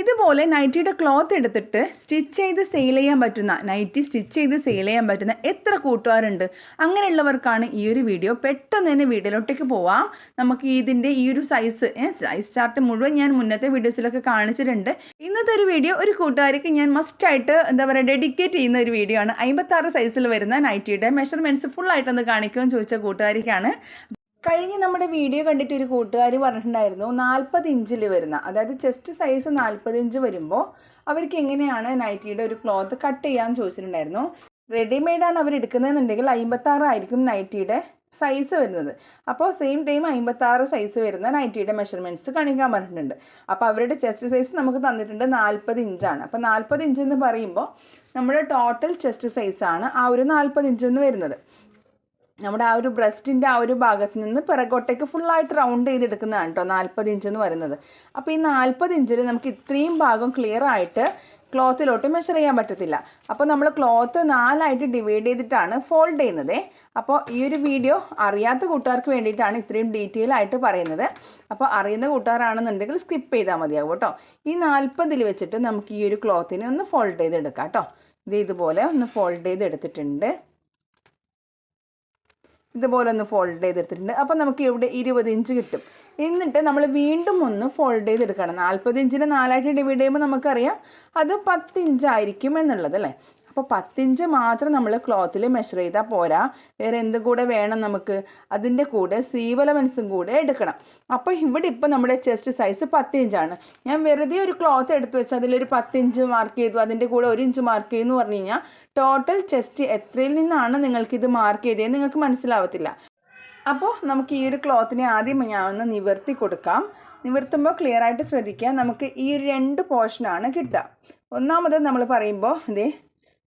ഇതുപോലെ നൈറ്റിയുടെ ക്ലോത്ത് എടുത്തിട്ട് സ്റ്റിച്ച് ചെയ്ത് സെയിൽ ചെയ്യാൻ പറ്റുന്ന നൈറ്റി സ്റ്റിച്ച് ചെയ്ത് സെയിൽ ചെയ്യാൻ പറ്റുന്ന എത്ര കൂട്ടുകാരുണ്ട്? അങ്ങനെയുള്ളവർക്കാണ് ഈ ഒരു വീഡിയോ പെട്ടെന്ന് തന്നെ വീഡിയോയിലോട്ടേക്ക് പോവാം. നമുക്ക് ഇതിന്റെ ഈ ഒരു സൈസ് സൈസ് ചാർട്ട് മുഴുവൻ ഞാൻ മുന്നത്തെ വീഡിയോസിലൊക്കെ കാണിച്ചിട്ടുണ്ട്. ഇന്നത്തെ ഒരു വീഡിയോ ഒരു കൂട്ടുകാർക്ക് ഞാൻ മസ്റ്റായിട്ട് എന്താ പറയുക ഡെഡിക്കേറ്റ് ചെയ്യുന്ന ഒരു വീഡിയോ ആണ്. അമ്പത്താറ് സൈസിൽ വരുന്ന നൈറ്റിയുടെ മെഷർമെന്റ്സ് ഫുള്ളായിട്ടൊന്ന് കാണിക്കുമെന്ന് ചോദിച്ച കൂട്ടുകാരിക്കാണ്. കഴിഞ്ഞ നമ്മുടെ വീഡിയോ കണ്ടിട്ട് ഒരു കൂട്ടുകാർ പറഞ്ഞിട്ടുണ്ടായിരുന്നു നാൽപ്പത് ഇഞ്ചിൽ വരുന്ന അതായത് ചെസ്റ്റ് സൈസ് നാൽപ്പത് ഇഞ്ച് വരുമ്പോൾ അവർക്ക് എങ്ങനെയാണ് നൈറ്റിയുടെ ഒരു ക്ലോത്ത് കട്ട് ചെയ്യാമെന്ന് ചോദിച്ചിട്ടുണ്ടായിരുന്നു. റെഡിമെയ്ഡാണ് അവർ എടുക്കുന്നതെന്നുണ്ടെങ്കിൽ അമ്പത്താറ് ആയിരിക്കും നൈറ്റിയുടെ സൈസ് വരുന്നത്. അപ്പോൾ സെയിം ടൈം അമ്പത്താറ് സൈസ് വരുന്ന നൈറ്റിയുടെ മെഷർമെന്റ്സ് കാണിക്കാൻ പറഞ്ഞിട്ടുണ്ട്. അപ്പോൾ അവരുടെ ചെസ്റ്റ് സൈസ് നമുക്ക് തന്നിട്ടുണ്ട് നാൽപ്പത് ഇഞ്ചാണ്. അപ്പോൾ നാൽപ്പത് ഇഞ്ച് എന്ന് പറയുമ്പോൾ നമ്മുടെ ടോട്ടൽ ചെസ്റ്റ് സൈസാണ് ആ ഒരു നാൽപ്പത് ഇഞ്ച് എന്ന് വരുന്നത്. നമ്മുടെ ആ ഒരു ബ്രസ്റ്റിന്റെ ആ ഒരു ഭാഗത്ത് നിന്ന് പിറകോട്ടേക്ക് ഫുള്ളായിട്ട് റൗണ്ട് ചെയ്തെടുക്കുന്നതാണ് കേട്ടോ നാൽപ്പത് ഇഞ്ച് എന്ന് പറയുന്നത്. അപ്പോൾ ഈ നാൽപ്പത് ഇഞ്ചിൽ നമുക്ക് ഇത്രയും ഭാഗം ക്ലിയർ ആയിട്ട് ക്ലോത്തിലോട്ട് മെഷർ ചെയ്യാൻ പറ്റത്തില്ല. അപ്പോൾ നമ്മൾ ക്ലോത്ത് നാലായിട്ട് ഡിവൈഡ് ചെയ്തിട്ടാണ് ഫോൾഡ് ചെയ്യുന്നത്. അപ്പോൾ ഈ ഒരു വീഡിയോ അറിയാത്ത കൂട്ടുകാർക്ക് വേണ്ടിയിട്ടാണ് ഇത്രയും ഡീറ്റെയിൽ ആയിട്ട് പറയുന്നത്. അപ്പോൾ അറിയുന്ന കൂട്ടുകാരാണെന്നുണ്ടെങ്കിൽ സ്കിപ്പ് ചെയ്താൽ മതിയാകും കേട്ടോ ഈ നാൽപ്പതിൽ വെച്ചിട്ട് നമുക്ക് ഈ ഒരു ക്ലോത്തിനെ ഒന്ന് ഫോൾഡ് ചെയ്തെടുക്കാം കേട്ടോ ഇത് ഇതുപോലെ ഒന്ന് ഫോൾഡ് ചെയ്തെടുത്തിട്ടുണ്ട്. ഇതുപോലെ ഒന്ന് ഫോൾഡ് ചെയ്തെടുത്തിട്ടുണ്ട്. അപ്പോൾ നമുക്ക് ഇവിടെ ഇരുപത് ഇഞ്ച് കിട്ടും. എന്നിട്ട് നമ്മൾ വീണ്ടും ഒന്ന് ഫോൾഡ് ചെയ്തെടുക്കണം. നാൽപ്പത് ഇഞ്ചിന് നാലായിട്ട് ഡിവൈഡ് ചെയ്യുമ്പോൾ നമുക്കറിയാം അത് പത്ത് ഇഞ്ചായിരിക്കും എന്നുള്ളത് അല്ലേ? അപ്പോൾ പത്തിഞ്ച് മാത്രം നമ്മൾ ക്ലോത്തിൽ മെഷർ ചെയ്താൽ പോരാ. വേറെ എന്ത് കൂടെ വേണം നമുക്ക്? അതിന്റെ കൂടെ സീവലവൻസും കൂടെ എടുക്കണം. അപ്പോൾ ഇവിടെ ഇപ്പോൾ നമ്മുടെ ചെസ്റ്റ് സൈസ് പത്തിഞ്ചാണ്. ഞാൻ വെറുതെ ഒരു ക്ലോത്ത് എടുത്ത് വെച്ച് അതിലൊരു പത്തിഞ്ച് മാർക്ക് ചെയ്തു. അതിന്റെ കൂടെ ഒരു ഇഞ്ച് മാർക്ക് ചെയ്തു എന്ന് പറഞ്ഞു കഴിഞ്ഞാൽ ടോട്ടൽ ചെസ്റ്റ് എത്രയിൽ നിന്നാണ് നിങ്ങൾക്ക് ഇത് മാർക്ക് ചെയ്തതെന്ന് നിങ്ങൾക്ക് മനസ്സിലാവത്തില്ല. അപ്പോൾ നമുക്ക് ഈ ഒരു ക്ലോത്തിനെ ആദ്യം ഞാൻ ഒന്ന് നിവർത്തി കൊടുക്കാം. നിവർത്തുമ്പോൾ ക്ലിയർ ആയിട്ട് ശ്രദ്ധിക്കുക. നമുക്ക് ഈ ഒരു രണ്ട് പോർഷനാണ് കിട്ടുക. ഒന്നാമത് നമ്മൾ പറയുമ്പോൾ ഇതേ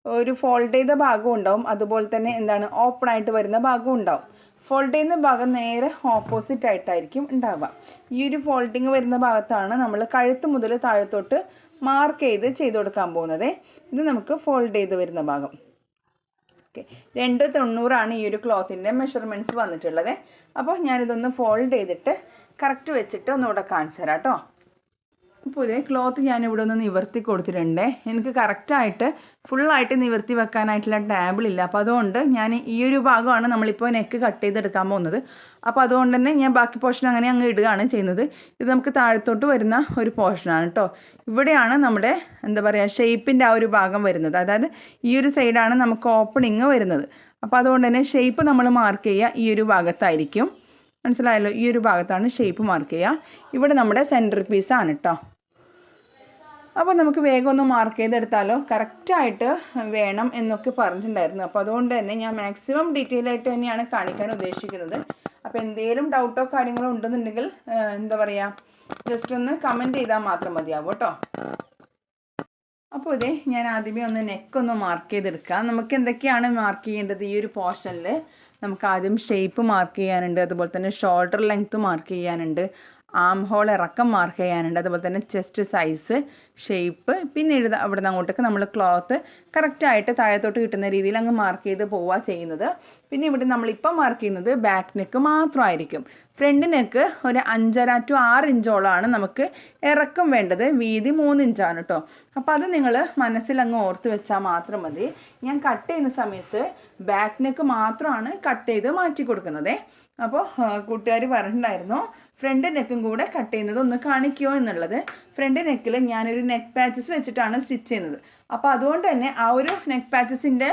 ഒരു ഫോൾഡ് ചെയ്ത ഭാഗം ഉണ്ടാവും. അതുപോലെ തന്നെ എന്താണ് ഓപ്പൺ ആയിട്ട് വരുന്ന ഭാഗം ഉണ്ടാവും. ഫോൾഡ് ചെയ്യുന്ന ഭാഗം നേരെ ഓപ്പോസിറ്റ് ആയിട്ടായിരിക്കും ഉണ്ടാവുക. ഈ ഒരു ഫോൾഡിങ് വരുന്ന ഭാഗത്താണ് നമ്മൾ കഴുത്ത് മുതൽ താഴത്തോട്ട് മാർക്ക് ചെയ്ത് ചെയ്ത് കൊടുക്കാൻ പോകുന്നത്. ഇത് നമുക്ക് ഫോൾഡ് ചെയ്ത് വരുന്ന ഭാഗം. ഓക്കെ രണ്ട് തൊണ്ണൂറാണ് ഈ ഒരു ക്ലോത്തിന്റെ മെഷർമെന്റ്സ് വന്നിട്ടുള്ളത്. അപ്പോൾ ഞാനിതൊന്ന് ഫോൾഡ് ചെയ്തിട്ട് കറക്റ്റ് വെച്ചിട്ട് ഒന്നുകൂടെ കാണിച്ചു തരാം കേട്ടോ. ഇപ്പോൾ ഇതേ ക്ലോത്ത് ഞാനിവിടെ ഒന്ന് നിവർത്തി കൊടുത്തിട്ടുണ്ട്. എനിക്ക് കറക്റ്റായിട്ട് ഫുള്ളായിട്ട് നിവർത്തി വെക്കാനായിട്ടുള്ള ടാബിളില്ല അപ്പോൾ അതുകൊണ്ട് ഞാൻ ഈ ഒരു ഭാഗമാണ് നമ്മളിപ്പോൾ നെക്ക് കട്ട് ചെയ്തെടുക്കാൻ പോകുന്നത്. അപ്പോൾ അതുകൊണ്ട് തന്നെ ഞാൻ ബാക്കി പോർഷൻ അങ്ങനെ അങ്ങ് ഇടുകയാണ് ചെയ്യുന്നത്. ഇത് നമുക്ക് താഴത്തോട്ട് വരുന്ന ഒരു പോർഷനാണ് കേട്ടോ. ഇവിടെയാണ് നമ്മുടെ എന്താ പറയുക ഷേപ്പിന്റെ ആ ഒരു ഭാഗം വരുന്നത്. അതായത് ഈ ഒരു സൈഡാണ് നമുക്ക് ഓപ്പണിങ് വരുന്നത്. അപ്പോൾ അതുകൊണ്ട് തന്നെ ഷേപ്പ് നമ്മൾ മാർക്ക് ചെയ്യുക ഈ ഒരു ഭാഗത്തായിരിക്കും. മനസ്സിലായല്ലോ? ഈ ഒരു ഭാഗത്താണ് ഷേപ്പ് മാർക്ക് ചെയ്യുക. ഇവിടെ നമ്മുടെ സെന്റർ പീസാണ് കേട്ടോ. അപ്പോൾ നമുക്ക് വേഗം ഒന്ന് മാർക്ക് ചെയ്തെടുത്താലോ? കറക്റ്റായിട്ട് വേണം എന്നൊക്കെ പറഞ്ഞിട്ടുണ്ടായിരുന്നു. അപ്പോൾ അതുകൊണ്ട് തന്നെ ഞാൻ മാക്സിമം ഡീറ്റെയിൽ ആയിട്ട് തന്നെയാണ് കാണിക്കാൻ ഉദ്ദേശിക്കുന്നത്. അപ്പോൾ എന്തെങ്കിലും ഡൗട്ടോ കാര്യങ്ങളോ ഉണ്ടെന്നുണ്ടെങ്കിൽ എന്താ പറയുക ജസ്റ്റ് ഒന്ന് കമന്റ് ചെയ്താൽ മാത്രം മതിയാവും കേട്ടോ. അപ്പോൾ ഇതേ ഞാൻ ആദ്യമേ ഒന്ന് നെക്ക് ഒന്ന് മാർക്ക് ചെയ്തെടുക്കാം. നമുക്ക് എന്തൊക്കെയാണ് മാർക്ക് ചെയ്യേണ്ടത്? ഈ ഒരു പോർഷനിൽ നമുക്ക് ആദ്യം ഷേപ്പ് മാർക്ക് ചെയ്യാനുണ്ട് അതുപോലെ തന്നെ ഷോൾഡർ ലെങ്ത്ത് മാർക്ക് ചെയ്യാനുണ്ട്. ആം ഹോൾ ഇറക്കം മാർക്ക് ചെയ്യാനുണ്ട്. അതുപോലെ തന്നെ ചെസ്റ്റ് സൈസ് ഷേപ്പ് പിന്നെ എഴുത അവിടെ നിന്ന് അങ്ങോട്ടേക്ക് നമ്മൾ ക്ലോത്ത് കറക്റ്റായിട്ട് താഴത്തോട്ട് കിട്ടുന്ന രീതിയിൽ അങ്ങ് മാർക്ക് ചെയ്ത് പോവുക ചെയ്യുന്നത്. പിന്നെ ഇവിടെ നമ്മളിപ്പോൾ മാർക്ക് ചെയ്യുന്നത് ബാക്ക് നെക്ക് മാത്രമായിരിക്കും ഫ്രണ്ട് നെക്ക് ഒരു അഞ്ചര ടു ആറ് ഇഞ്ചോളമാണ് നമുക്ക് ഇറക്കം വേണ്ടത്. വീതി മൂന്ന് ഇഞ്ചാണ് കേട്ടോ അപ്പോൾ അത് നിങ്ങൾ മനസ്സിലങ്ങ് ഓർത്ത് വെച്ചാൽ മാത്രം മതി. ഞാൻ കട്ട് ചെയ്യുന്ന സമയത്ത് ബാക്ക് നെക്ക് മാത്രമാണ് കട്ട് ചെയ്ത് മാറ്റി കൊടുക്കുന്നത്. അപ്പോൾ കൂട്ടുകാർ പറഞ്ഞിട്ടുണ്ടായിരുന്നു ഫ്രണ്ട് നെക്കും കൂടെ കട്ട് ചെയ്യുന്നത് ഒന്ന് കാണിക്കുമോ എന്നുള്ളത്. ഫ്രണ്ട് നെക്കിൽ ഞാനൊരു നെക്ക് പാച്ചസ് വെച്ചിട്ടാണ് സ്റ്റിച്ച് ചെയ്യുന്നത്. അപ്പോൾ അതുകൊണ്ട് തന്നെ ആ ഒരു നെക്ക് പാച്ചസിന്റെ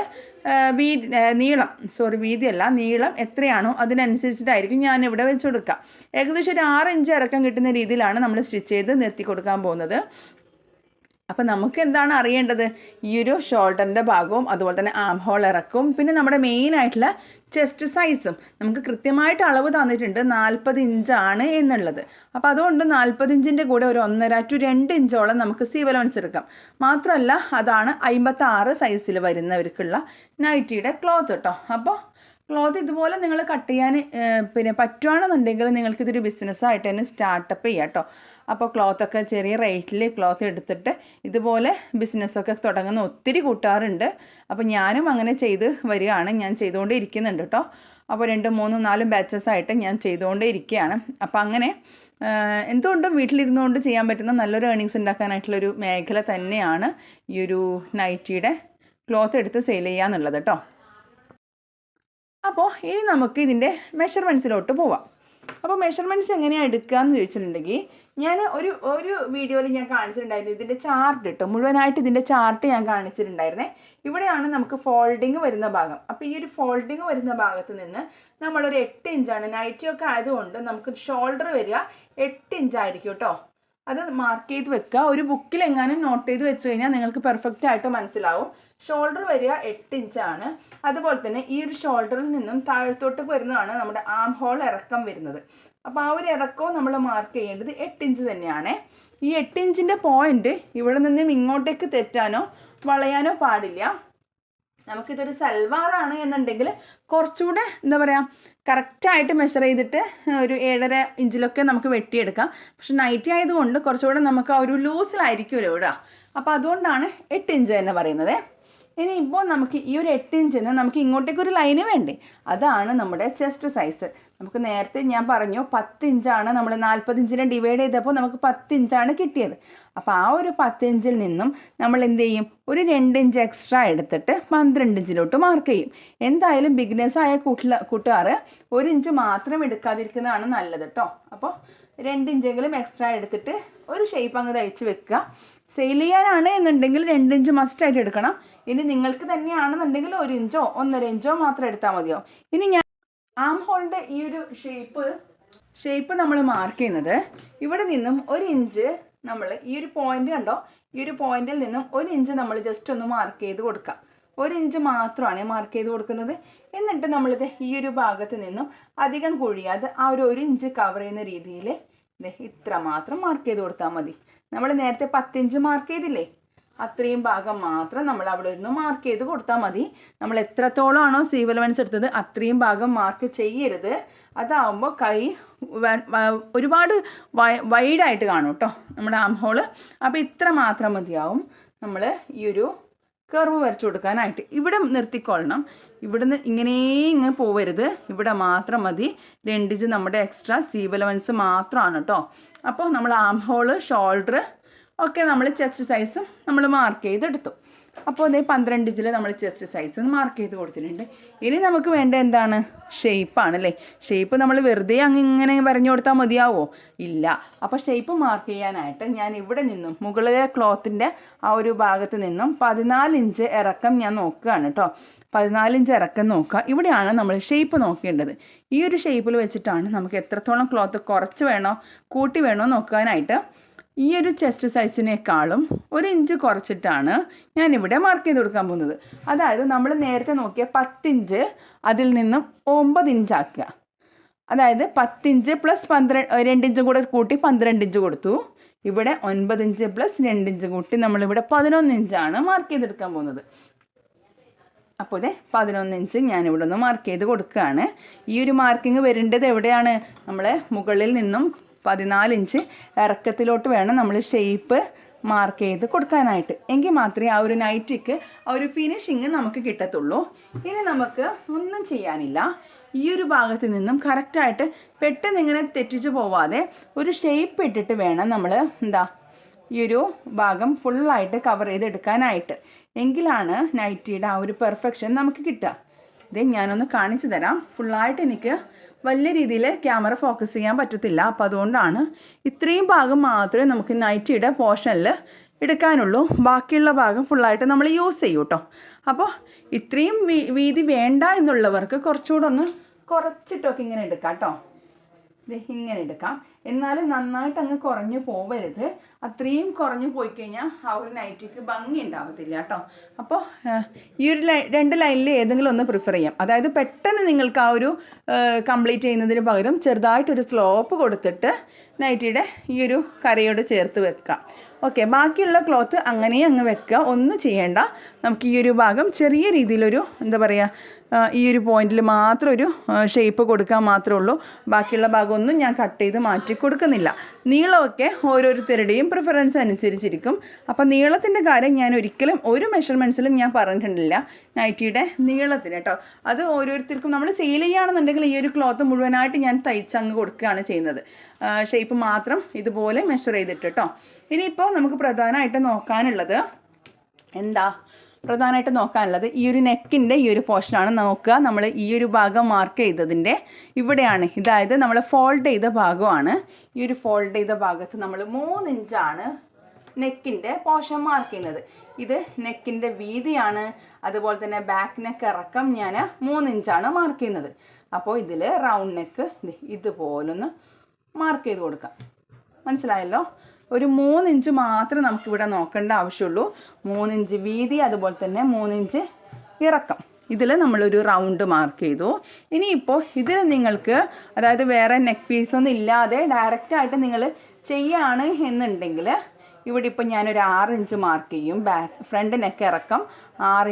വീതി നീളം സോറി വീതിയല്ല നീളം എത്രയാണോ അതിനനുസരിച്ചിട്ടായിരിക്കും ഞാൻ ഇവിടെ വെച്ച് കൊടുക്കുക. ഏകദേശം ഒരു ആറ് ഇഞ്ച് ഇറക്കം കിട്ടുന്ന രീതിയിലാണ് നമ്മൾ സ്റ്റിച്ച് ചെയ്ത് നിർത്തി കൊടുക്കാൻ പോകുന്നത്. അപ്പോൾ നമുക്ക് എന്താണ് അറിയേണ്ടത്? ഈ ഒരു ഷോൾഡറിന്റെ ഭാഗവും അതുപോലെ തന്നെ ആം ഹോൾ ഇറക്കും. പിന്നെ നമ്മുടെ മെയിൻ ആയിട്ടുള്ള ചെസ്റ്റ് സൈസും നമുക്ക് കൃത്യമായിട്ട് അളവ് തന്നിട്ടുണ്ട് നാൽപ്പത് ഇഞ്ചാണ് എന്നുള്ളത്. അപ്പോൾ അതുകൊണ്ട് നാൽപ്പത് ഇഞ്ചിന്റെ കൂടെ ഒരു ഒന്നര ടു രണ്ട് ഇഞ്ചോളം നമുക്ക് സീവ് എടുക്കാം. മാത്രമല്ല അതാണ് അമ്പത്താറ് സൈസിൽ വരുന്നവർക്കുള്ള നൈറ്റിയുടെ ക്ലോത്ത് കേട്ടോ അപ്പോൾ ക്ലോത്ത് ഇതുപോലെ നിങ്ങൾ കട്ട് ചെയ്യാൻ പിന്നെ പറ്റുകയാണെന്നുണ്ടെങ്കിൽ നിങ്ങൾക്കിതൊരു ബിസിനസ്സായിട്ട് തന്നെ സ്റ്റാർട്ടപ്പ് ചെയ്യാം കേട്ടോ അപ്പോൾ ക്ലോത്തൊക്കെ ചെറിയ റേറ്റിൽ ക്ലോത്ത് എടുത്തിട്ട് ഇതുപോലെ ബിസിനസ്സൊക്കെ തുടങ്ങുന്ന ഒത്തിരി കൂട്ടുകാരുണ്ട്. അപ്പോൾ ഞാനും അങ്ങനെ ചെയ്ത് വരികയാണ്. ഞാൻ ചെയ്തുകൊണ്ടേ ഇരിക്കുന്നുണ്ട് കേട്ടോ അപ്പോൾ രണ്ടും മൂന്നും നാലും ബാച്ചസ് ആയിട്ട് ഞാൻ ചെയ്തുകൊണ്ടേ ഇരിക്കുകയാണ്. അപ്പോൾ അങ്ങനെ എന്തുകൊണ്ടും വീട്ടിലിരുന്നുകൊണ്ട് ചെയ്യാൻ പറ്റുന്ന നല്ലൊരു ഏണിങ്സ് ഉണ്ടാക്കാനായിട്ടുള്ളൊരു മേഖല തന്നെയാണ് ഈ ഒരു നൈറ്റിയുടെ ക്ലോത്ത് എടുത്ത് സെയിൽ ചെയ്യുക എന്നുള്ളത് കേട്ടോ അപ്പോൾ ഇനി നമുക്ക് ഇതിന്റെ മെഷർമെന്റ്സിലോട്ട് പോവാം. അപ്പോൾ മെഷർമെന്റ്സ് എങ്ങനെയാണ് എടുക്കുക എന്ന് ചോദിച്ചിട്ടുണ്ടെങ്കിൽ ഞാൻ ഒരു ഒരു വീഡിയോയിൽ ഞാൻ കാണിച്ചിട്ടുണ്ടായിരുന്നു. ഇതിന്റെ ചാർട്ട് കേട്ടോ മുഴുവനായിട്ട് ഇതിന്റെ ചാർട്ട് ഞാൻ കാണിച്ചിട്ടുണ്ടായിരുന്നേ. ഇവിടെയാണ് നമുക്ക് ഫോൾഡിങ് വരുന്ന ഭാഗം. അപ്പോൾ ഈ ഒരു ഫോൾഡിങ് വരുന്ന ഭാഗത്ത് നിന്ന് നമ്മളൊരു എട്ട് ഇഞ്ചാണ് നൈറ്റി ഒക്കെ ആയതുകൊണ്ട് നമുക്ക് ഷോൾഡർ വരിക എട്ട് ഇഞ്ചായിരിക്കും കേട്ടോ അത് മാർക്ക് ചെയ്ത് വെക്കുക. ഒരു ബുക്കിൽ എങ്ങാനും നോട്ട് ചെയ്ത് വെച്ച് കഴിഞ്ഞാൽ നിങ്ങൾക്ക് പെർഫെക്റ്റ് ആയിട്ട് മനസ്സിലാവും. ഷോൾഡർ വരിക എട്ട് ഇഞ്ചാണ് അതുപോലെ തന്നെ ഈ ഒരു ഷോൾഡറിൽ നിന്നും താഴത്തോട്ട് വരുന്നതാണ് നമ്മുടെ ആം ഹോൾ ഇറക്കം വരുന്നത്. അപ്പോൾ ആ ഒരു ഇറക്കവും നമ്മൾ മാർക്ക് ചെയ്യേണ്ടത് എട്ട് ഇഞ്ച് തന്നെയാണ്. ഈ എട്ട് ഇഞ്ചിന്റെ പോയിന്റ് ഇവിടെ നിന്നും ഇങ്ങോട്ടേക്ക് തെറ്റാനോ വളയാനോ പാടില്ല. നമുക്കിതൊരു സൽവാറാണ് എന്നുണ്ടെങ്കിൽ കുറച്ചുകൂടെ എന്താ പറയുക കറക്റ്റായിട്ട് മെഷർ ചെയ്തിട്ട് ഒരു ഏഴര ഇഞ്ചിലൊക്കെ നമുക്ക് വെട്ടിയെടുക്കാം. പക്ഷെ നൈറ്റി ആയതുകൊണ്ട് കുറച്ചുകൂടെ നമുക്ക് ഒരു ലൂസിലായിരിക്കുമല്ലോ ഇടുക അപ്പോൾ അതുകൊണ്ടാണ് എട്ട് ഇഞ്ച് തന്നെ പറയുന്നത്. ഇനി ഇപ്പോൾ നമുക്ക് ഈ ഒരു എട്ട് ഇഞ്ചിന് നമുക്ക് ഇങ്ങോട്ടേക്ക് ഒരു ലൈന് വേണ്ടേ? അതാണ് നമ്മുടെ ചെസ്റ്റ് സൈസ് നമുക്ക് നേരത്തെ ഞാൻ പറഞ്ഞു പത്ത് ഇഞ്ചാണ് നമ്മൾ നാൽപ്പത് ഇഞ്ചിനെ ഡിവൈഡ് ചെയ്തപ്പോൾ നമുക്ക് പത്ത് ഇഞ്ചാണ് കിട്ടിയത്. അപ്പോൾ ആ ഒരു പത്ത് ഇഞ്ചിൽ നിന്നും നമ്മൾ എന്ത് ചെയ്യും? ഒരു രണ്ട് ഇഞ്ച് എക്സ്ട്രാ എടുത്തിട്ട് പന്ത്രണ്ട് ഇഞ്ചിലോട്ട് മാർക്ക് ചെയ്യും. എന്തായാലും ബിഗിനേഴ്സ് ആയ കൂട്ടില കൂട്ടുകാർ ഒരു ഇഞ്ച് മാത്രം എടുക്കാതിരിക്കുന്നതാണ് നല്ലത് കേട്ടോ അപ്പോൾ രണ്ട് ഇഞ്ചെങ്കിലും എക്സ്ട്രാ എടുത്തിട്ട് ഒരു ഷേപ്പ് അങ്ങ് തയ്ച്ച് വെക്കുക. സെയിൽ ചെയ്യാനാണ് എന്നുണ്ടെങ്കിൽ രണ്ട് ഇഞ്ച് മസ്റ്റായിട്ട് എടുക്കണം. ഇനി നിങ്ങൾക്ക് തന്നെയാണെന്നുണ്ടെങ്കിൽ ഒരു ഇഞ്ചോ ഒന്നര ഇഞ്ചോ മാത്രം എടുത്താൽ മതിയോ ഇനി ഞാൻ ആം ഹോളിന്റെ ഈ ഒരു ഷേപ്പ് ഷേപ്പ് നമ്മൾ മാർക്ക് ചെയ്യുന്നത് ഇവിടെ നിന്നും ഒരു ഇഞ്ച് നമ്മൾ ഈ ഒരു പോയിന്റ് കണ്ടോ? ഈ ഒരു പോയിന്റിൽ നിന്നും ഒരു ഇഞ്ച് നമ്മൾ ജസ്റ്റ് ഒന്ന് മാർക്ക് ചെയ്ത് കൊടുക്കാം. ഒരു ഇഞ്ച് മാത്രമാണ് മാർക്ക് ചെയ്ത് കൊടുക്കുന്നത്. എന്നിട്ട് നമ്മളിത് ഈ ഒരു ഭാഗത്ത് നിന്നും അധികം കുഴിയാതെ ആ ഒരു ഒരു ഇഞ്ച് കവർ ചെയ്യുന്ന രീതിയിൽ ഇത്ര മാത്രം മാർക്ക് ചെയ്ത് കൊടുത്താൽ മതി. നമ്മൾ നേരത്തെ പത്തിഞ്ച് മാർക്ക് ചെയ്തില്ലേ? അത്രയും ഭാഗം മാത്രം നമ്മൾ അവിടെ നിന്ന് മാർക്ക് ചെയ്ത് കൊടുത്താൽ മതി. നമ്മൾ എത്രത്തോളമാണോ സീവ് അലവൻസ് എടുത്തത് അത്രയും ഭാഗം മാർക്ക് ചെയ്യരുത്. അതാവുമ്പോൾ കൈ ഒരുപാട് വൈഡായിട്ട് കാണും കേട്ടോ നമ്മുടെ ആം അപ്പോൾ ഇത്ര മാത്രം മതിയാവും നമ്മൾ ഈ ഒരു കർവ് വരച്ചു കൊടുക്കാനായിട്ട്. ഇവിടെ നിർത്തിക്കൊള്ളണം. ഇവിടുന്ന് ഇങ്ങനെ ഇങ്ങനെ പോവരുത്. ഇവിടെ മാത്രം മതി. രണ്ടിഞ്ച് നമ്മുടെ എക്സ്ട്രാ സീവ് അലവൻസ് മാത്രമാണ് കേട്ടോ അപ്പോൾ നമ്മൾ ആം ഹോൾ ഷോൾഡർ ഒക്കെ നമ്മൾ ചെസ്റ്റ് സൈസ് നമ്മൾ മാർക്ക് ചെയ്തെടുത്തു. അപ്പോൾ അതേ പന്ത്രണ്ട് ഇഞ്ചിൽ നമ്മൾ ചെസ്റ്റ് സൈസ് മാർക്ക് ചെയ്ത് കൊടുത്തിട്ടുണ്ട്. ഇനി നമുക്ക് വേണ്ട എന്താണ്? ഷേപ്പാണ് അല്ലേ? ഷേപ്പ് നമ്മൾ വെറുതെ അങ്ങ് ഇങ്ങനെ പറഞ്ഞു കൊടുത്താൽ മതിയാവോ? ഇല്ല. അപ്പോൾ ഷേപ്പ് മാർക്ക് ചെയ്യാനായിട്ട് ഞാൻ ഇവിടെ നിന്നും മുകളിലെ ക്ലോത്തിന്റെ ആ ഒരു ഭാഗത്ത് നിന്നും പതിനാല് ഇഞ്ച് ഇറക്കം ഞാൻ നോക്കുകയാണ് കേട്ടോ. പതിനാല് ഇഞ്ച് ഇറക്കം നോക്കുക. ഇവിടെയാണ് നമ്മൾ ഷേപ്പ് നോക്കേണ്ടത്. ഈ ഒരു ഷേപ്പിൽ വെച്ചിട്ടാണ് നമുക്ക് എത്രത്തോളം ക്ലോത്ത് കുറച്ച് വേണോ കൂട്ടി വേണോ നോക്കാനായിട്ട് ഈ ഒരു ചെസ്റ്റ് സൈസിനേക്കാളും ഒരു ഇഞ്ച് കുറച്ചിട്ടാണ് ഞാനിവിടെ മാർക്ക് ചെയ്ത് കൊടുക്കാൻ പോകുന്നത്. അതായത് നമ്മൾ നേരത്തെ നോക്കിയ പത്തിഞ്ച് അതിൽ നിന്നും ഒമ്പത് ഇഞ്ചാക്കുക അതായത് പത്തിഞ്ച് പ്ലസ് പന്ത്രണ്ട് രണ്ട് ഇഞ്ചും കൂടെ കൂട്ടി പന്ത്രണ്ട് ഇഞ്ച് കൊടുത്തു. ഇവിടെ ഒൻപത് ഇഞ്ച് പ്ലസ് രണ്ട് ഇഞ്ച് കൂട്ടി നമ്മളിവിടെ പതിനൊന്ന് ഇഞ്ചാണ് മാർക്ക് ചെയ്തെടുക്കാൻ പോകുന്നത്. അപ്പോൾ ഇതേ പതിനൊന്ന് ഇഞ്ച് ഞാനിവിടെ ഒന്ന് മാർക്ക് ചെയ്ത് കൊടുക്കുകയാണ്. ഈ ഒരു മാർക്കിംഗ് വരേണ്ടത് എവിടെയാണ്? നമ്മളെ മുകളിൽ നിന്നും പതിനാല് ഇഞ്ച് ഇറക്കത്തിലോട്ട് വേണം നമ്മൾ ഷേപ്പ് മാർക്ക് ചെയ്ത് കൊടുക്കാനായിട്ട്. എങ്കിൽ മാത്രമേ ആ ഒരു നൈറ്റിക്ക് ആ ഒരു ഫിനിഷിങ് നമുക്ക് കിട്ടത്തുള്ളൂ. ഇനി നമുക്ക് ഒന്നും ചെയ്യാനില്ല. ഈ ഒരു ഭാഗത്ത് നിന്നും കറക്റ്റായിട്ട് പെട്ടെന്ന് ഇങ്ങനെ തെറ്റിച്ച് പോവാതെ ഒരു ഷേപ്പ് ഇട്ടിട്ട് വേണം നമ്മൾ എന്താ ഈ ഒരു ഭാഗം ഫുള്ളായിട്ട് കവർ ചെയ്തെടുക്കാനായിട്ട്. എങ്കിലാണ് നൈറ്റിയുടെ ആ ഒരു പെർഫെക്ഷൻ നമുക്ക് കിട്ടുക. ഇത് ഞാനൊന്ന് കാണിച്ചു തരാം. ഫുള്ളായിട്ട് എനിക്ക് വലിയ രീതിയിൽ ക്യാമറ ഫോക്കസ് ചെയ്യാൻ പറ്റത്തില്ല. അപ്പോൾ അതുകൊണ്ടാണ് ഇത്രയും ഭാഗം മാത്രമേ നമുക്ക് നൈറ്റിയുടെ പോർഷനിൽ എടുക്കാനുള്ളൂ. ബാക്കിയുള്ള ഭാഗം ഫുള്ളായിട്ട് നമ്മൾ യൂസ് ചെയ്യും കേട്ടോ അപ്പോൾ ഇത്രയും വീതി വേണ്ട എന്നുള്ളവർക്ക് കുറച്ചുകൂടെ ഒന്ന് കുറച്ചിട്ടൊക്കെ ഇങ്ങനെ എടുക്കാം കേട്ടോ ഇങ്ങനെ എടുക്കാം. എന്നാലും നന്നായിട്ട് അങ്ങ് കുറഞ്ഞു പോവരുത്. അത്രയും കുറഞ്ഞു പോയി കഴിഞ്ഞാൽ ആ ഒരു നൈറ്റിക്ക് ഭംഗി ഉണ്ടാവത്തില്ല കേട്ടോ. അപ്പോൾ ഈ ഒരു ലൈ രണ്ട് ലൈനിൽ ഏതെങ്കിലും ഒന്ന് പ്രിഫർ ചെയ്യാം. അതായത് പെട്ടെന്ന് നിങ്ങൾക്ക് ആ ഒരു കംപ്ലീറ്റ് ചെയ്യുന്നതിന് പകരം ചെറുതായിട്ടൊരു സ്ലോപ്പ് കൊടുത്തിട്ട് നൈറ്റിയുടെ ഈ ഒരു കരയോട് ചേർത്ത് വെക്കാം ഓക്കെ ബാക്കിയുള്ള ക്ലോത്ത് അങ്ങനെ അങ്ങ് വെക്കുക. ഒന്നും ചെയ്യേണ്ട. നമുക്ക് ഈ ഒരു ഭാഗം ചെറിയ രീതിയിലൊരു എന്താ പറയുക ഈ ഒരു പോയിന്റിൽ മാത്രം ഒരു ഷേപ്പ് കൊടുക്കാൻ മാത്രമേ ഉള്ളൂ ബാക്കിയുള്ള ഭാഗമൊന്നും ഞാൻ കട്ട് ചെയ്ത് മാറ്റി കൊടുക്കുന്നില്ല. നീളമൊക്കെ ഓരോരുത്തരുടെയും പ്രിഫറൻസ് അനുസരിച്ചിരിക്കും. അപ്പം നീളത്തിന്റെ കാര്യം ഞാൻ ഒരിക്കലും ഒരു മെഷർമെന്റ്സിലും ഞാൻ പറഞ്ഞിട്ടില്ല. നൈറ്റിയുടെ നീളത്തിന് കേട്ടോ അത് ഓരോരുത്തർക്കും നമ്മൾ സെയിൽ ചെയ്യുകയാണെന്നുണ്ടെങ്കിൽ ഈ ഒരു ക്ലോത്ത് മുഴുവനായിട്ട് ഞാൻ തയ്ച്ചങ്ങ് കൊടുക്കുകയാണ് ചെയ്യുന്നത്. ഷേപ്പ് മാത്രം ഇതുപോലെ മെഷർ ചെയ്തിട്ട് കേട്ടോ ഇനിയിപ്പോൾ നമുക്ക് പ്രധാനമായിട്ട് നോക്കാനുള്ളത് എന്താ? പ്രധാനമായിട്ട് നോക്കാനുള്ളത് ഈ ഒരു നെക്കിന്റെ ഈ ഒരു പോർഷനാണ്. നോക്കുക നമ്മൾ ഈ ഒരു ഭാഗം മാർക്ക് ചെയ്തതിന്റെ ഇവിടെയാണ്. ഇതായത് നമ്മൾ ഫോൾഡ് ചെയ്ത ഭാഗമാണ്. ഈ ഒരു ഫോൾഡ് ചെയ്ത ഭാഗത്ത് നമ്മൾ മൂന്ന് ഇഞ്ചാണ് നെക്കിന്റെ പോർഷൻ മാർക്ക് ചെയ്യുന്നത്. ഇത് നെക്കിന്റെ വീതിയാണ്. അതുപോലെ തന്നെ ബാക്ക് നെക്ക് ഇറക്കം ഞാൻ മൂന്ന് ഇഞ്ചാണ് മാർക്ക് ചെയ്യുന്നത്. അപ്പോൾ ഇതിൽ റൗണ്ട് നെക്ക് ഇതുപോലൊന്ന് മാർക്ക് ചെയ്ത് കൊടുക്കാം. മനസ്സിലായല്ലോ? ഒരു മൂന്നിഞ്ച് മാത്രം നമുക്കിവിടെ നോക്കേണ്ട ആവശ്യമുള്ളൂ. മൂന്നിഞ്ച് വീതി അതുപോലെ തന്നെ മൂന്നിഞ്ച് ഇറക്കം. ഇതിൽ നമ്മളൊരു റൗണ്ട് മാർക്ക് ചെയ്തു. ഇനിയിപ്പോൾ ഇതിൽ നിങ്ങൾക്ക് അതായത് വേറെ നെക്ക് പീസ് പീസൊന്നും ഇല്ലാതെ ഡയറക്റ്റായിട്ട് നിങ്ങൾ ചെയ്യാണ് എന്നുണ്ടെങ്കിൽ ഇവിടെ ഇപ്പോൾ ഞാനൊരു ഇഞ്ച് മാർക്ക് ചെയ്യും. ബാക്ക് ഫ്രണ്ട് നെക്ക് ഇറക്കം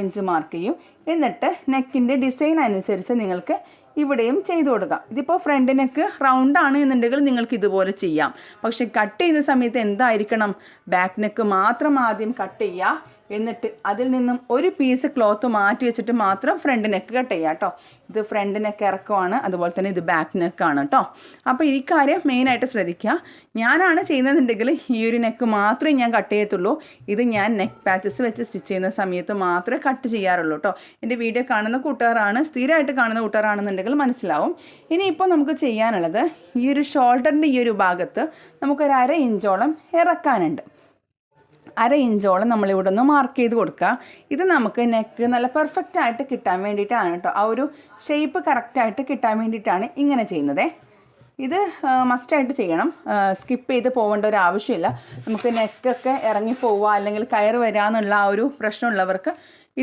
ഇഞ്ച് മാർക്ക് ചെയ്യും. എന്നിട്ട് നെക്കിന്റെ ഡിസൈൻ അനുസരിച്ച് നിങ്ങൾക്ക് ഇവിടെയും ചെയ്തു കൊടുക്കാം. ഇതിപ്പോൾ ഫ്രണ്ട് നെക്ക് റൗണ്ട് ആണ് എന്നുണ്ടെങ്കിൽ നിങ്ങൾക്ക് ഇതുപോലെ ചെയ്യാം. പക്ഷെ കട്ട് ചെയ്യുന്ന സമയത്ത് എന്തായിരിക്കണം? ബാക്ക് നെക്ക് മാത്രം ആദ്യം കട്ട് ചെയ്യുക. എന്നിട്ട് അതിൽ നിന്നും ഒരു പീസ് ക്ലോത്ത് മാറ്റി വെച്ചിട്ട് മാത്രം ഫ്രണ്ട് നെക്ക് കട്ട് ചെയ്യുക കേട്ടോ ഇത് ഫ്രണ്ട് നെക്ക് ഇറക്കമാണ് അതുപോലെ തന്നെ ഇത് ബാക്ക് നെക്കാണ് കേട്ടോ അപ്പോൾ ഈ കാര്യം മെയിനായിട്ട് ശ്രദ്ധിക്കുക. ഞാനാണ് ചെയ്യുന്നതെന്നുണ്ടെങ്കിൽ ഈ ഒരു നെക്ക് മാത്രമേ ഞാൻ കട്ട് ചെയ്യത്തുള്ളൂ. ഇത് ഞാൻ നെക്ക് പാച്ചസ് വെച്ച് സ്റ്റിച്ച് ചെയ്യുന്ന സമയത്ത് മാത്രമേ കട്ട് ചെയ്യാറുള്ളൂ കേട്ടോ എന്റെ വീഡിയോ കാണുന്ന കൂട്ടുകാരാണ് സ്ഥിരമായിട്ട് കാണുന്ന കൂട്ടുകാരാണെന്നുണ്ടെങ്കിൽ മനസ്സിലാവും. ഇനിയിപ്പോൾ നമുക്ക് ചെയ്യാനുള്ളത് ഈ ഒരു ഷോൾഡറിന്റെ ഈ ഒരു ഭാഗത്ത് നമുക്കൊരു അര ഇഞ്ചോളം ഇറക്കാനുണ്ട്. അര ഇഞ്ചോളം നമ്മളിവിടെ ഒന്ന് മാർക്ക് ചെയ്ത് കൊടുക്കുക. ഇത് നമുക്ക് നെക്ക് നല്ല പെർഫെക്റ്റ് ആയിട്ട് കിട്ടാൻ വേണ്ടിയിട്ടാണ് കേട്ടോ. ആ ഒരു ഷേപ്പ് കറക്റ്റായിട്ട് കിട്ടാൻ വേണ്ടിയിട്ടാണ് ഇങ്ങനെ ചെയ്യുന്നത്. ഇത് മസ്റ്റായിട്ട് ചെയ്യണം. സ്കിപ്പ് ചെയ്ത് പോകേണ്ട ഒരു ആവശ്യമില്ല. നമുക്ക് നെക്കൊക്കെ ഇറങ്ങി പോവുക അല്ലെങ്കിൽ കയറ് വരാമെന്നുള്ള ആ ഒരു പ്രശ്നമുള്ളവർക്ക്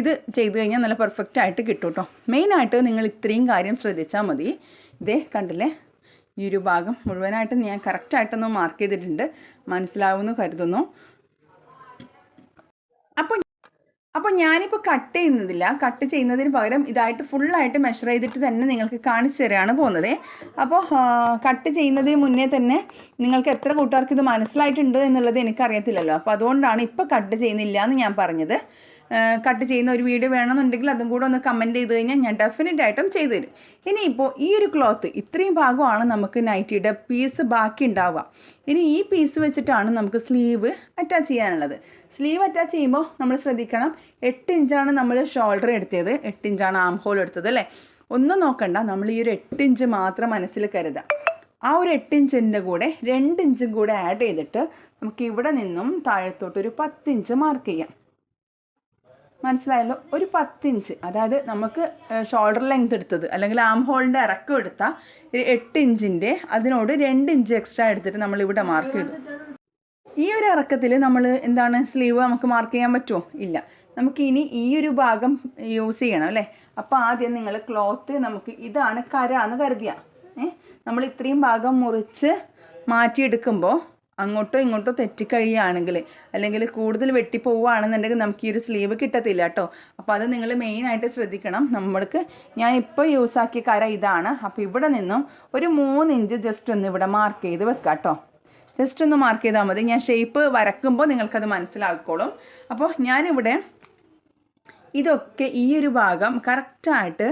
ഇത് ചെയ്ത് കഴിഞ്ഞാൽ നല്ല പെർഫെക്റ്റ് ആയിട്ട് കിട്ടും കേട്ടോ. മെയിനായിട്ട് നിങ്ങൾ ഇത്രയും കാര്യം ശ്രദ്ധിച്ചാൽ മതി. ഇതേ കണ്ടില്ലേ? ഈ ഒരു ഭാഗം മുഴുവനായിട്ട് ഞാൻ കറക്റ്റായിട്ടൊന്ന് മാർക്ക് ചെയ്തിട്ടുണ്ട്. മനസ്സിലാവുമെന്ന് കരുതുന്നു. അപ്പോൾ അപ്പോൾ ഞാനിപ്പോൾ കട്ട് ചെയ്യുന്നതില്ല. കട്ട് ചെയ്യുന്നതിന് പകരം ഇതായിട്ട് ഫുള്ളായിട്ട് മെഷർ ചെയ്തിട്ട് തന്നെ നിങ്ങൾക്ക് കാണിച്ചു തരാണ് പോകുന്നത്. അപ്പോൾ കട്ട് ചെയ്യുന്നതിന് മുന്നേ തന്നെ നിങ്ങൾക്ക് എത്ര കൂട്ടുകാർക്ക് ഇത് മനസ്സിലായിട്ടുണ്ട് എന്നുള്ളത് എനിക്കറിയത്തില്ലല്ലോ. അപ്പോൾ അതുകൊണ്ടാണ് ഇപ്പോൾ കട്ട് ചെയ്യുന്നില്ല എന്ന് ഞാൻ പറഞ്ഞത്. കട്ട് ചെയ്യുന്ന ഒരു വീഡിയോ വേണമെന്നുണ്ടെങ്കിൽ അതും കൂടെ ഒന്ന് കമന്റ് ചെയ്ത് കഴിഞ്ഞാൽ ഞാൻ ഡെഫിനറ്റ് ആയിട്ടും ചെയ്തു തരും. ഇനിയിപ്പോൾ ഈ ഒരു ക്ലോത്ത് ഇത്രയും ഭാഗമാണ് നമുക്ക് നൈറ്റിയുടെ പീസ് ബാക്കി ഉണ്ടാവുക. ഇനി ഈ പീസ് വെച്ചിട്ടാണ് നമുക്ക് സ്ലീവ് അറ്റാച്ച് ചെയ്യാനുള്ളത്. സ്ലീവ് അറ്റാച്ച് ചെയ്യുമ്പോൾ നമ്മൾ ശ്രദ്ധിക്കണം എട്ട് ഇഞ്ചാണ് നമ്മൾ ഷോൾഡർ എടുത്തത് എട്ട് ഇഞ്ചാണ് ആം ഹോൾ എടുത്തത് അല്ലേ? ഒന്നും നോക്കണ്ട നമ്മൾ ഈ ഒരു എട്ട് ഇഞ്ച് മാത്രം മനസ്സിൽ കരുതാം ആ ഒരു എട്ട് ഇഞ്ചിന്റെ കൂടെ രണ്ട് ഇഞ്ചും കൂടെ ആഡ് ചെയ്തിട്ട് നമുക്ക് ഇവിടെ നിന്നും താഴത്തോട്ട് ഒരു പത്ത് ഇഞ്ച് മാർക്ക് ചെയ്യാം. മനസ്സിലായല്ലോ? ഒരു പത്തിഞ്ച് അതായത് നമുക്ക് ഷോൾഡർ ലെങ്ത് എടുത്തത്. അല്ലെങ്കിൽ ആം ഹോളിന്റെ ഇറക്കം എടുത്ത എട്ട് ഇഞ്ചിന്റെ അതിനോട് രണ്ട് ഇഞ്ച് എക്സ്ട്രാ എടുത്തിട്ട് നമ്മൾ ഇവിടെ മാർക്ക് ചെയ്തു. ഈ ഒരു ഇറക്കത്തിൽ നമ്മൾ എന്താണ്? സ്ലീവ് നമുക്ക് മാർക്ക് ചെയ്യാൻ പറ്റുമോ ഇല്ല. നമുക്ക് ഇനി ഈ ഒരു ഭാഗം യൂസ് ചെയ്യണം അല്ലേ? അപ്പോൾ ആദ്യം നിങ്ങൾ ക്ലോത്ത് നമുക്ക് ഇതാണ് കര എന്ന് കരുതിയ. നമ്മൾ ഇത്രയും ഭാഗം മുറിച്ച് മാറ്റിയെടുക്കുമ്പോൾ അങ്ങോട്ടോ ഇങ്ങോട്ടോ തെറ്റിക്കഴിയുകയാണെങ്കിൽ അല്ലെങ്കിൽ കൂടുതൽ വെട്ടിപ്പോവുകയാണെന്നുണ്ടെങ്കിൽ നമുക്ക് ഈ ഒരു സ്ലീവ് കിട്ടത്തില്ല കേട്ടോ. അപ്പോൾ അത് നിങ്ങൾ മെയിനായിട്ട് ശ്രദ്ധിക്കണം. നമ്മൾക്ക് യൂസ് ആക്കിയ കര ഇതാണ്. അപ്പോൾ ഇവിടെ നിന്നും ഒരു മൂന്ന് ഇഞ്ച് ജസ്റ്റ് ഒന്ന് ഇവിടെ മാർക്ക് ചെയ്ത് വെക്കാം കേട്ടോ. ജസ്റ്റ് ഒന്ന് മാർക്ക് ചെയ്താൽ മതി. ഞാൻ ഷേപ്പ് വരക്കുമ്പോൾ നിങ്ങൾക്കത് മനസ്സിലാക്കിക്കോളും അപ്പോൾ ഞാനിവിടെ ഇതൊക്കെ ഈ ഒരു ഭാഗം കറക്റ്റായിട്ട്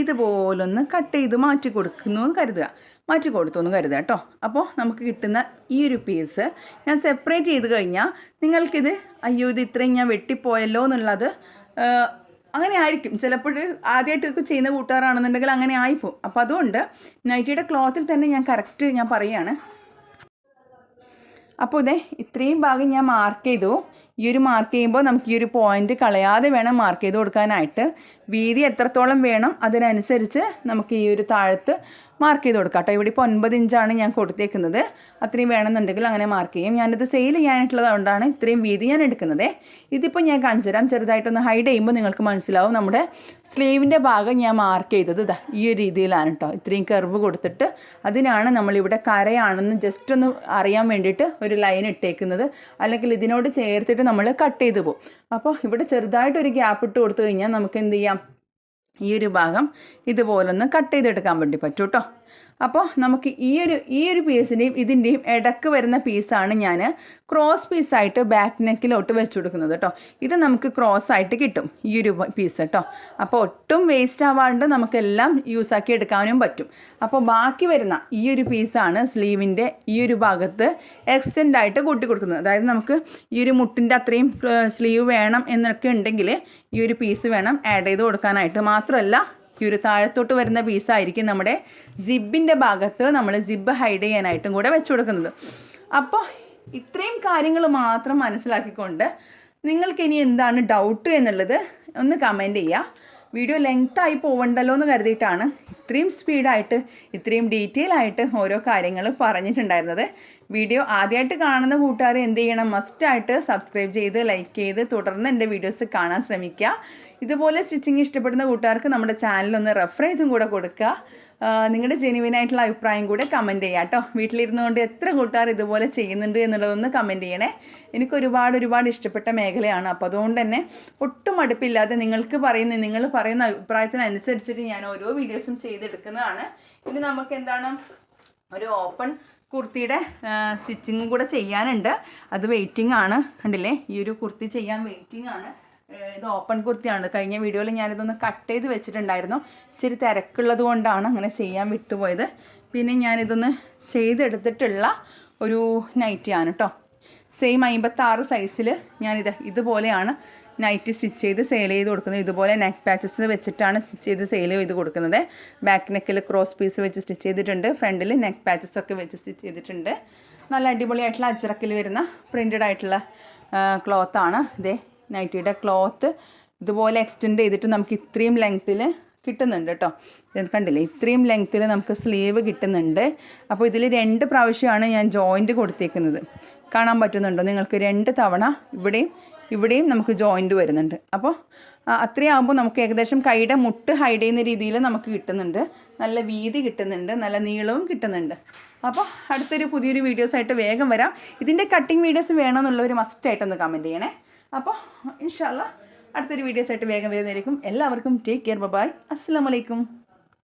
ഇതുപോലൊന്ന് കട്ട് ചെയ്ത് മാറ്റി കൊടുക്കുന്നു എന്ന് കരുതുക. മാറ്റി കൊടുത്തു എന്ന് കരുതുക കേട്ടോ അപ്പോൾ നമുക്ക് കിട്ടുന്ന ഈ ഒരു പീസ് ഞാൻ സെപ്പറേറ്റ് ചെയ്ത് കഴിഞ്ഞാൽ നിങ്ങൾക്കിത് അയ്യോ ഇത് ഇത്രയും ഞാൻ വെട്ടിപ്പോയല്ലോ എന്നുള്ളത് അങ്ങനെ ആയിരിക്കും. ചിലപ്പോൾ ആദ്യമായിട്ടൊക്കെ ചെയ്യുന്ന കൂട്ടുകാരാണെന്നുണ്ടെങ്കിൽ അങ്ങനെ ആയിപ്പോവും. അപ്പോൾ അതുകൊണ്ട് നൈറ്റിയുടെ ക്ലോത്തിൽ തന്നെ ഞാൻ കറക്റ്റ് ഞാൻ പറയുകയാണ്. അപ്പോൾ ഇതേ ഇത്രയും ഭാഗം ഞാൻ മാർക്ക് ചെയ്തു. ഈ ഒരു മാർക്ക് ചെയ്യുമ്പോൾ നമുക്ക് ഈ ഒരു പോയിന്റ് കളയാതെ വേണം മാർക്ക് ചെയ്ത് കൊടുക്കാനായിട്ട്. വീതി എത്രത്തോളം വേണം അതിനനുസരിച്ച് നമുക്ക് ഈ ഒരു താഴത്ത് മാർക്ക് ചെയ്ത് കൊടുക്കാം കേട്ടോ. ഇവിടെ ഇപ്പോൾ ഒൻപത് ഇഞ്ചാണ് ഞാൻ കൊടുത്തേക്കുന്നത്. അത്രയും വേണമെന്നുണ്ടെങ്കിൽ അങ്ങനെ മാർക്ക് ചെയ്യും. ഞാനിത് സെയിൽ ചെയ്യാനായിട്ടുള്ളത് കൊണ്ടാണ് ഇത്രയും വീതി ഞാൻ എടുക്കുന്നത്. ഇതിപ്പോൾ ഞാൻ കാണിച്ചു തരാം. ചെറുതായിട്ടൊന്ന് ഹൈഡ് ചെയ്യുമ്പോൾ നിങ്ങൾക്ക് മനസ്സിലാവും. നമ്മുടെ സ്ലീവിന്റെ ഭാഗം ഞാൻ മാർക്ക് ചെയ്തത് ഇതാ ഈ ഒരു രീതിയിലാണ് കേട്ടോ. ഇത്രയും കർവ് കൊടുത്തിട്ട് അതിനാണ് നമ്മളിവിടെ കരയാണെന്ന് ജസ്റ്റ് ഒന്ന് അറിയാൻ വേണ്ടിയിട്ട് ഒരു ലൈൻ ഇട്ടേക്കുന്നത്. അല്ലെങ്കിൽ ഇതിനോട് ചേർത്തിട്ട് നമ്മൾ കട്ട് ചെയ്ത് പോകും അപ്പോൾ ഇവിടെ ചെറുതായിട്ടൊരു ഗ്യാപ്പ് ഇട്ട് കൊടുത്തു കഴിഞ്ഞാൽ നമുക്ക് എന്ത് ചെയ്യാം? ഈ ഒരു ഭാഗം ഇതുപോലൊന്ന് കട്ട് ചെയ്തെടുക്കാൻ വേണ്ടി പറ്റും കേട്ടോ അപ്പോൾ നമുക്ക് ഈ ഒരു ഈ ഒരു പീസിന്റെയും ഇതിന്റെയും ഇടയ്ക്ക് വരുന്ന പീസാണ് ഞാൻ ക്രോസ് പീസായിട്ട് ബാക്ക് നെക്കിലോട്ട് വെച്ച് കൊടുക്കുന്നത് കേട്ടോ ഇത് നമുക്ക് ക്രോസ് ആയിട്ട് കിട്ടും ഈ ഒരു പീസ് കേട്ടോ അപ്പോൾ ഒട്ടും വേസ്റ്റ് ആവാണ്ട് നമുക്കെല്ലാം യൂസ് ആക്കി എടുക്കാനും പറ്റും. അപ്പോൾ ബാക്കി വരുന്ന ഈ ഒരു പീസാണ് സ്ലീവിന്റെ ഈ ഒരു ഭാഗത്ത് എക്സ്റ്റെൻഡ് ആയിട്ട് കൂട്ടി കൊടുക്കുന്നത്. അതായത് നമുക്ക് ഈ ഒരു മുട്ടിന്റെ അത്രയും സ്ലീവ് വേണം എന്നൊക്കെ ഉണ്ടെങ്കിൽ ഈ ഒരു പീസ് വേണം ആഡ് ചെയ്ത് കൊടുക്കാനായിട്ട്. മാത്രമല്ല ഈ ഒരു താഴത്തോട്ട് വരുന്ന പീസായിരിക്കും നമ്മുടെ സിബിന്റെ ഭാഗത്ത് നമ്മൾ സിബ് ഹൈഡ് ചെയ്യാനായിട്ടും കൂടെ വെച്ചു കൊടുക്കുന്നത്. അപ്പോൾ ഇത്രയും കാര്യങ്ങൾ മാത്രം മനസ്സിലാക്കിക്കൊണ്ട് നിങ്ങൾക്ക് ഇനി എന്താണ് ഡൗട്ട് എന്നുള്ളത് ഒന്ന് കമന്റ് ചെയ്യുക വീഡിയോ ലെങ്ത്തായി പോവണ്ടല്ലോ എന്ന് കരുതിയിട്ടാണ് ഇത്രയും സ്പീഡായിട്ട് ഇത്രയും ഡീറ്റെയിൽ ആയിട്ട് ഓരോ കാര്യങ്ങൾ പറഞ്ഞിട്ടുണ്ടായിരുന്നത്. വീഡിയോ ആദ്യമായിട്ട് കാണുന്ന കൂട്ടുകാർ എന്ത് ചെയ്യണം? മസ്റ്റായിട്ട് സബ്സ്ക്രൈബ് ചെയ്ത് ലൈക്ക് ചെയ്ത് തുടർന്ന് എന്റെ വീഡിയോസ് കാണാൻ ശ്രമിക്കുക. ഇതുപോലെ സ്റ്റിച്ചിങ് ഇഷ്ടപ്പെടുന്ന കൂട്ടുകാർക്ക് നമ്മുടെ ചാനലൊന്ന് റെഫർ ചെയ്തും കൂടെ കൊടുക്കുക. നിങ്ങളുടെ ജെനുവിൻ ആയിട്ടുള്ള അഭിപ്രായം കൂടെ കമന്റ് ചെയ്യാം കേട്ടോ. വീട്ടിലിരുന്നുകൊണ്ട് എത്ര കൂട്ടുകാർ ഇതുപോലെ ചെയ്യുന്നുണ്ട് എന്നുള്ളതൊന്ന് കമന്റ് ചെയ്യണേ. എനിക്ക് ഒരുപാട് ഒരുപാട് ഇഷ്ടപ്പെട്ട മേഖലയാണ്. അപ്പോൾ അതുകൊണ്ട് തന്നെ ഒട്ടും അടുപ്പില്ലാതെ നിങ്ങൾക്ക് പറയുന്ന നിങ്ങൾ പറയുന്ന അഭിപ്രായത്തിനനുസരിച്ചിട്ട് ഞാൻ ഓരോ വീഡിയോസും ചെയ്തെടുക്കുന്നതാണ്. ഇനി നമുക്ക് എന്താണ്? ഒരു ഓപ്പൺ കുർത്തിയുടെ സ്റ്റിച്ചിങ്ങും കൂടെ ചെയ്യാനുണ്ട്. അത് വെയിറ്റിംഗ് ആണ്. കണ്ടില്ലേ? ഈ ഒരു കുർത്തി ചെയ്യാൻ വെയിറ്റിംഗ് ആണ്. ഇത് ഓപ്പൺ കുർത്തിയാണ്. കഴിഞ്ഞ വീഡിയോയിൽ ഞാനിതൊന്ന് കട്ട് ചെയ്ത് വെച്ചിട്ടുണ്ടായിരുന്നു. ഇച്ചിരി തിരക്കുള്ളത് കൊണ്ടാണ് അങ്ങനെ ചെയ്യാൻ വിട്ടുപോയത്. പിന്നെ ഞാനിതൊന്ന് ചെയ്തെടുത്തിട്ടുള്ള ഒരു നൈറ്റിയാണ് കേട്ടോ സെയിം അമ്പത്താറ് സൈസിൽ ഞാനിത് ഇതുപോലെയാണ് നൈറ്റ് സ്റ്റിച്ച് ചെയ്ത് സെയിൽ ചെയ്ത് കൊടുക്കുന്നത്. ഇതുപോലെ നെക്ക് പാച്ചസ് വെച്ചിട്ടാണ് സ്റ്റിച്ച് ചെയ്ത് സെയിൽ ചെയ്ത് കൊടുക്കുന്നത്. ബാക്ക് നെക്കിൽ ക്രോസ് പീസ് വെച്ച് സ്റ്റിച്ച് ചെയ്തിട്ടുണ്ട്. ഫ്രണ്ടിൽ നെക്ക് പാച്ചസ് ഒക്കെ വെച്ച് സ്റ്റിച്ച് ചെയ്തിട്ടുണ്ട്. നല്ല അടിപൊളിയായിട്ടുള്ള അച്ചറക്കിൽ വരുന്ന പ്രിന്റഡ് ആയിട്ടുള്ള ക്ലോത്താണ് ഇതേ നൈറ്റിയുടെ ക്ലോത്ത് ഇതുപോലെ എക്സ്റ്റെൻഡ് ചെയ്തിട്ട് നമുക്ക് ഇത്രയും ലെങ്ത്തിൽ കിട്ടുന്നുണ്ട് കേട്ടോ കണ്ടില്ലേ? ഇത്രയും ലെങ്ത്തിൽ നമുക്ക് സ്ലീവ് കിട്ടുന്നുണ്ട്. അപ്പോൾ ഇതിൽ രണ്ട് പ്രാവശ്യമാണ് ഞാൻ ജോയിന്റ് കൊടുത്തേക്കുന്നത്. കാണാൻ പറ്റുന്നുണ്ടോ? നിങ്ങൾക്ക് രണ്ട് തവണ ഇവിടെയും ഇവിടെയും നമുക്ക് ജോയിന്റ് വരുന്നുണ്ട്. അപ്പോൾ അത്രയാകുമ്പോൾ നമുക്ക് ഏകദേശം കൈയുടെ മുട്ട് ഹൈഡ് ചെയ്യുന്ന രീതിയിൽ നമുക്ക് കിട്ടുന്നുണ്ട്. നല്ല വീതി കിട്ടുന്നുണ്ട്. നല്ല നീളവും കിട്ടുന്നുണ്ട്. അപ്പോൾ അടുത്തൊരു പുതിയൊരു വീഡിയോസായിട്ട് വേഗം വരാം. ഇതിന്റെ കട്ടിങ് വീഡിയോസ് വേണമെന്നുള്ളവർ മസ്റ്റ് മസ്റ്റായിട്ടൊന്ന് കമന്റ് ചെയ്യണേ. അപ്പോൾ ഇൻഷാല്ല അടുത്തൊരു വീഡിയോസായിട്ട് വേഗം വരുന്നതായിരിക്കും. എല്ലാവർക്കും ടേക്ക് കെയർ ബൈ അസ്സാം വലൈക്കും